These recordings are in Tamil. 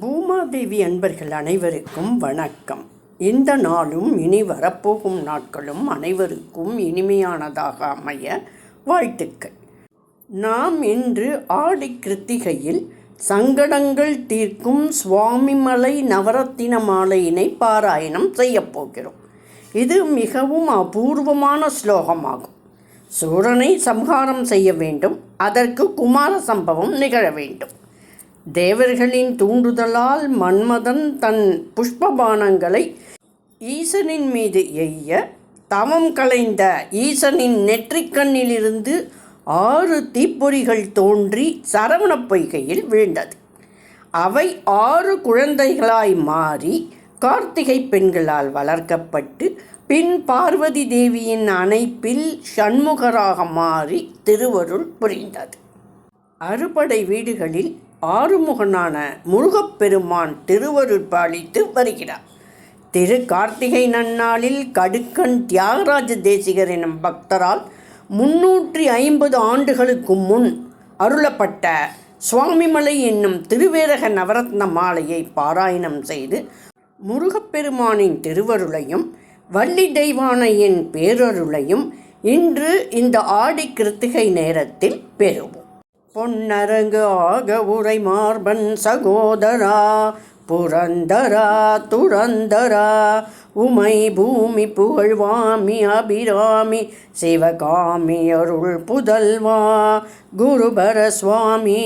பூமாதேவி அன்பர்கள் அனைவருக்கும் வணக்கம். இந்த நாளும் இனி வரப்போகும் நாட்களும் அனைவருக்கும் இனிமையானதாக அமைய வாழ்த்துக்கள். நாம் இன்று ஆடி கிருத்திகையில் சங்கடங்கள் தீர்க்கும் சுவாமிமலை நவரத்தின மாலையினை பாராயணம் செய்யப் போகிறோம். இது மிகவும் அபூர்வமான ஸ்லோகமாகும். சூரனை சம்ஹாரம் செய்ய வேண்டும். அதற்கு குமார சம்பவம் நிகழ வேண்டும். தேவர்களின் தூண்டுதலால் மன்மதன் தன் புஷ்பபானங்களை ஈசனின் மீது எய்ய தவம் கலைந்த ஈசனின் நெற்றிக்கண்ணிலிருந்து ஆறு தீப்பொறிகள் தோன்றி சரவணப் பொய்கையில் விழுந்தது. அவை ஆறு குழந்தைகளாய் மாறி கார்த்திகை பெண்களால் வளர்க்கப்பட்டு பின் பார்வதி தேவியின் அணைப்பில் சண்முகராக மாறி திருவருள் புரிந்தது. அறுபடை வீடுகளில் ஆறுமுகனான முருகப்பெருமான் திருவருள் பாலித்து வருகிறார். திரு கார்த்திகை நன்னாளில் கடுக்கன் தியாகராஜ தேசிகர் எனும் பக்தரால் முன்னூற்றி ஐம்பது ஆண்டுகளுக்கு முன் அருளப்பட்ட சுவாமிமலை என்னும் திருவேரக நவரத்ன மாலையை பாராயணம் செய்து முருகப்பெருமானின் திருவருளையும் வள்ளி தெய்வானையின் பேரருளையும் இன்று இந்த ஆடி கிருத்திகை நேரத்தில் பெறுவோம். பொன்னரங்கு ஆக உரை மார்பன் சகோதரா புரந்தரா துரந்தரா உமை பூமி புகழ்வாமி அபிராமி சிவகாமி அருள் புதல்வா குருபர சுவாமி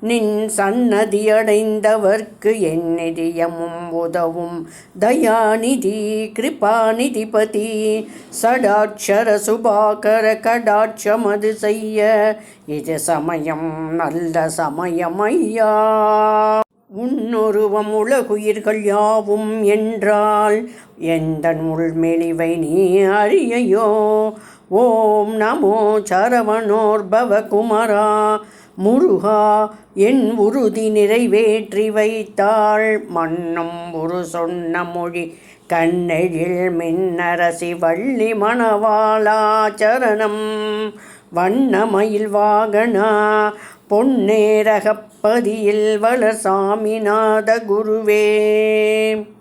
நின் சன்னதியடைந்தவர்க்கு என் நிதியமும் உதவும். தயாநிதி கிருபாநிதிபதி சடாட்சர சுபாகர கடாட்சமது செய்ய. இது சமயம் நல்ல சமயம் ஐயா உன்னுருவம் உலகுயிர்கள் யாவும் என்றால் எந்த உள்மெளிவை நீ அறியையோ? ஓம் நமோ சரவணோர்பவ குமரா முருகா என் உறுதி நிறைவேற்றி வைத்தாள். மன்னும் ஒரு சொன்ன மொழி கண்ணெழில் மின்னரசி வள்ளி மணவாளாச்சரணம் வண்ணமயில் வாகனா பொன்னேரகப்பதியில் வள சாமிநாத குருவே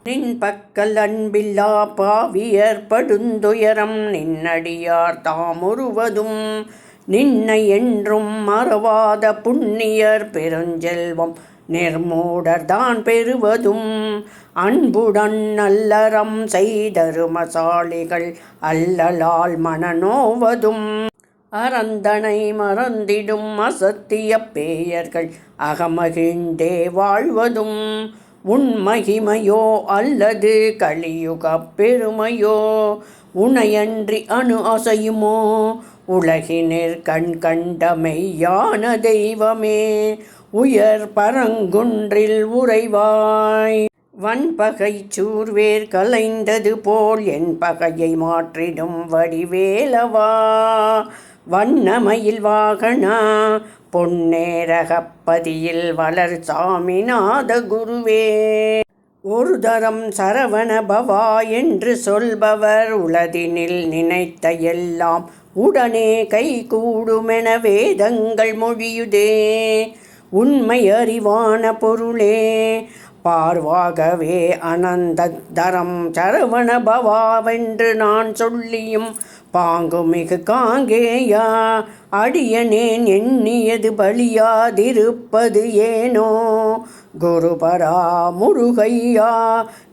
நின் பக்கல் அன்பில்லா பாவியர் படுந்துயரம் நின்னடியார் தாமுருவதும் நின்னை என்றும் மறவாத புண்ணியர் பெருஞ்செல்வம் நிர்மூடர்தான் பெறுவதும். அன்புடன் நல்லறம் செய்தருமசாலிகள் அல்லலால் மனநோவதும். அறந்தனை மறந்திடும் அசத்திய பேயர்கள் அகமகிழ்ந்தே வாழ்வதும். உண்மகிமையோ அல்லது கலியுகப் பெருமையோ? உனையன்றி அணு அசையுமோ? உலகினர் கண் கண்ட மெய்யான தெய்வமே உயர் பரங்குன்றில் உறைவாய். வன்பகை சூர்வேர் கலைந்தது போல் என் பகையை மாற்றிடும் வடிவேலவா? வண்ணமயில் வாகனா? பொன்னேரகப்பதியில் வளர் சாமிநாத குருவே ஒரு தரம் சரவண பவா என்று சொல்பவர் உளதினில் நினைத்த எல்லாம் உடனே கை கூடுமென வேதங்கள் மொழியுதே. உண்மை அறிவான பொருளே. பார்வாகவே அனந்த தரம் சரவண பவாவென்று நான் சொல்லியும் பாங்குமிகு காங்கேயா. அடியனேன் எண்ணியது பலியாதிருப்பது ஏனோ? குருபரா முருகையா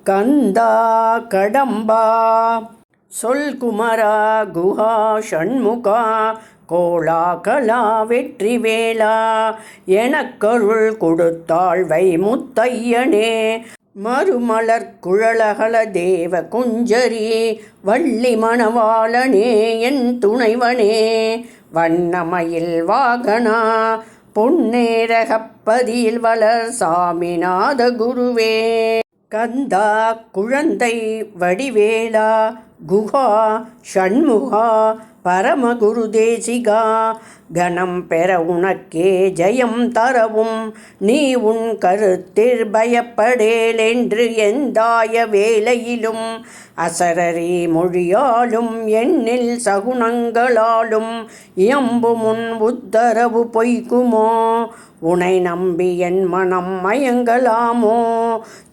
கந்தா கடம்பா. சொல் குமரா குஹா ஷண்முகா கோலா கலா வெற்றி வேளா எனக்கருள் கொடுத்தாழ்வை முத்தையனே மறுமலர் குழலகல தேவ குஞ்சரி வள்ளி மணவாளனே என் துணைவனே. வண்ணமயில் வாகனா பொன்னேரகப்பதியில் வளர் சாமிநாத குருவே. கந்தா குழந்தை வடிவேலா குஹா ஷண்முகா பரமகுரு தேசிகா கணம் பெற உனக்கே ஜெயம் தரவும். நீ உன் கருத்தில் பயப்படேல் என்று எந்தாய வேலையிலும் அசரரி மொழியாலும் எண்ணில் சகுனங்களாலும் இயம்பு முன் உத்தரவு பொய்க்குமோ? உனை நம்பி என் மனம் மயங்கலாமோ?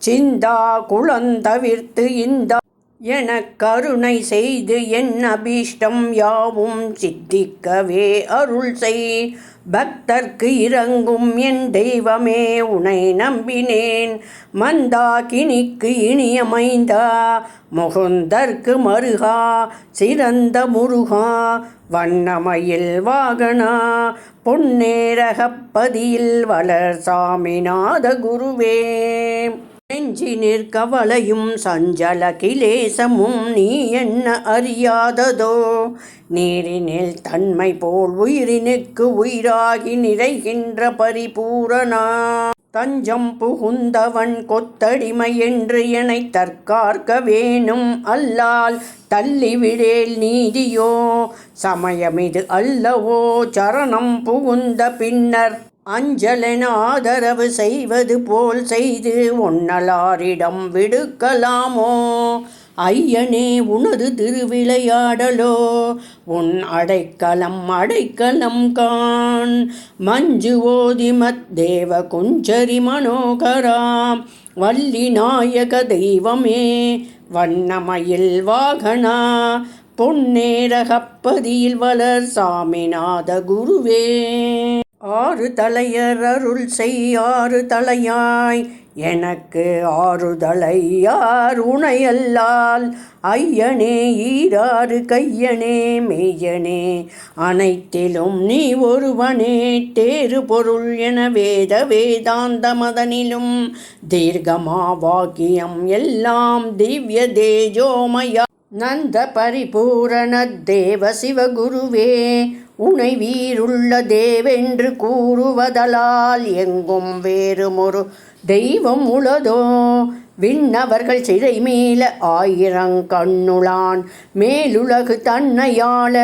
சிந்தா குளந்தவிர்த்து இந்த என கருணை செய்து என் அபீஷ்டம் யாவும் சித்திக்கவே அருள் செய். பக்தர்க்கு இறங்கும் என் தெய்வமே உனை நம்பினேன். மந்தாகினிக்கு இனியமைந்தா முகுந்தர்க்கு மருகா சிறந்த முருகா. வண்ணமயில் வாகனா பொன்னேரகப்பதியில் வளர் சாமிநாத குருவே நெஞ்சினிற் கவலையும் சஞ்சல கிலேசமும் நீ என்ன அறியாததோ? நீரினில் தன்மை போல் உயிரினுக்கு உயிராகி நிறைகின்ற பரிபூரணா. தஞ்சம் புகுந்தவன் கொத்தடிமை என்று என்னை தற்கார்க்க வேணும் அல்லால். தள்ளிவிடேல் நீதியோ? சமயமிது அல்லவோ? சரணம் புகுந்த பின்னர் அஞ்சலென ஆதரவு செய்வது போல் செய்து ஒன்னலாரிடம் விடுக்கலாமோ? ஐயனே உனது திருவிளையாடலோ? உன் அடைக்கலம் அடைக்கலம் கான் மஞ்சு ஓதிமத் தேவ குஞ்சரி மனோகராம் வள்ளி நாயக தெய்வமே வண்ணமயில் வாகனா. பொன்னேரகப்பதியில் வளர் சாமிநாத குருவே. ஆறு தலையர் அருள் செய்யாறு தலையாய். எனக்கு ஆறுதலை யார் உணையல்லால் ஐயனே ஈராறு கையனே மெய்யனே அனைத்திலும் நீ ஒருவனே தேறு பொருள் என வேத வேதாந்த மதனிலும். தீர்க்கமா வாக்கியம் எல்லாம் திவ்ய தேஜோமயா. நந்த பரிபூரண தேவ சிவகுருவே உனை வீருள்ள தேவென்று கூறுவதலால் எங்கும் வேறுமொரு தெய்வம் உளதோ? விண்ணவர்கள் சிறை மேல ஆயிரங்கண்ணுளான் மேலுலகு தன்னையாள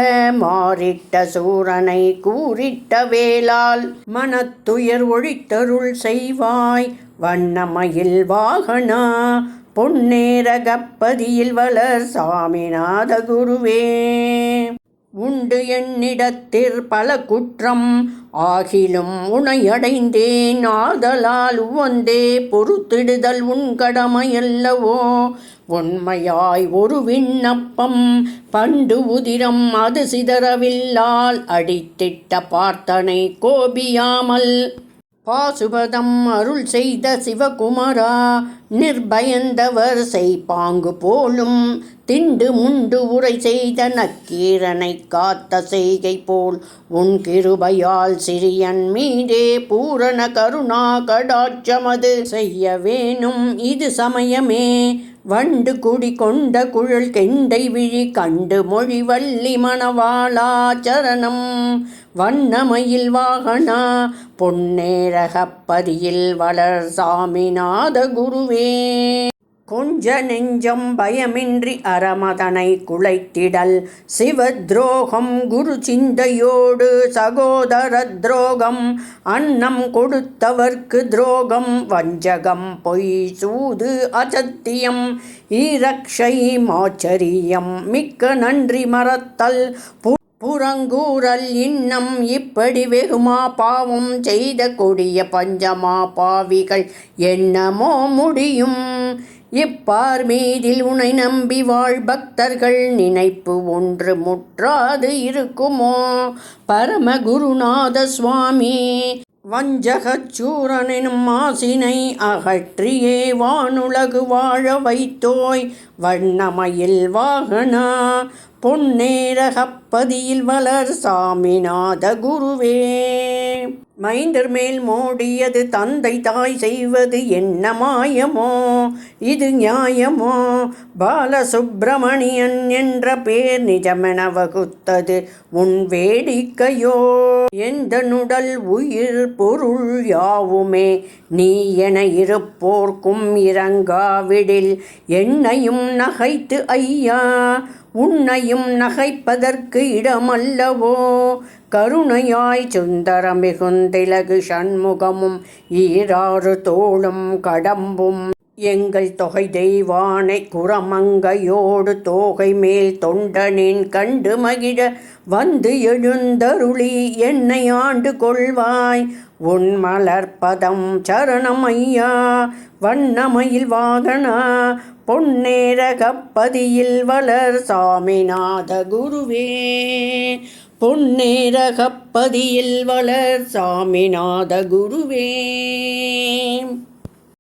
மாறிட்ட சூரனை கூறிட்ட வேளால். மனத்துயர் ஒழித்தருள் செய்வாய். வண்ணமயில் வாகனா. பொன்னேரகப்பதியில் வளர் சாமிநாத குருவே உண்டு என்னிடத்திற் பல குற்றம். ஆகிலும் உனையடைந்தேன். ஆதலால் உவந்தே பொறுத்திடுதல் உன் கடமையல்லவோ? உண்மையாய் ஒரு விண்ணப்பம் பண்டு உதிரம் அது சிதறவில்லால் அடித்திட்ட பார்த்தனை கோபியாமல். பாசுபதம் அருள் செய்த சிவகுமரா நிர்பயந்தவர் செய்பாங்கு போலும் திண்டு முண்டு உரை செய்த நக்கீரனை காத்த செய்கை போல் உன் கிருபையால் சிறியன் மீதே பூரண கருணா கடாட்சமது செய்ய வேணும் இது சமயமே. வண்டு குடி கொண்ட குழல் கெண்டை விழி கண்டு மொழி வள்ளி மணவாளா சரணம். வண்ணமயில் வாகனா பொன்னேரகப்பதியில் வளர் சாமிநாத குருவே கொஞ்ச நெஞ்சம் பயமின்றி அறமதனை குலைத்திடல் சிவத்ரோகம் குரு சிந்தையோடு சகோதர துரோகம். அன்னம் கொடுத்தவர்க்கு துரோகம். வஞ்சகம் பொய் சூது அசத்தியம். ஈரக்ஷை மாச்சரியம். மிக்க நன்றி மறத்தல். புறங்கூறல் இன்னம் இப்படி வெகுமா பாவம். செய்த கொடிய பஞ்சமா பாவிகள். என்னமோ முடியும். இப்பார் மீதில் உனை நம்பி வாழ் பக்தர்கள் நினைப்பு ஒன்று முற்றாது இருக்குமோ? பரமகுருநாத சுவாமி வஞ்சகச்சூரனும் மாசினை அகற்றியே வானுலகு வாழ வைத்தோய் வண்ணமயில் வாகனா பொன்னேரகப்பதியில் வளர் சாமிநாத குருவே மைந்தர் மேல் மோடியது தந்தை தாய் செய்வது என்ன மாயமோ இது நியாயமோ? பாலசுப்பிரமணியன் என்ற பேர் நிஜமென வகுத்தது உன் வேடிக்கையோ? எந்த நுடல் உயிர் பொருள் யாவுமே? நீ என இருப்போர்க்கும் இறங்காவிடில் என்னையும் நகைத்து ஐயா. உன்னையும் நகைப்பதற்கு இடமல்லவோ? கருணையாய் சுந்தர மிகுந்திலகு சண்முகமும் ஈராறு தோளும் கடம்பும் எங்கள் தொகை தெய்வானை குரமங்கையோடு தோகை மேல் தொண்டனின் கண்டு மகிழ வந்து எழுந்தருளி என்னை ஆண்டு கொள்வாய். உன் மலர்பதம் சரணம் ஐயா வண்ணமயில் வாகனா பொன்னேரகப்பதியில் வளர் சாமிநாத குருவே. பொன்னேரகப்பதியில் வளர் சாமிநாத குருவே.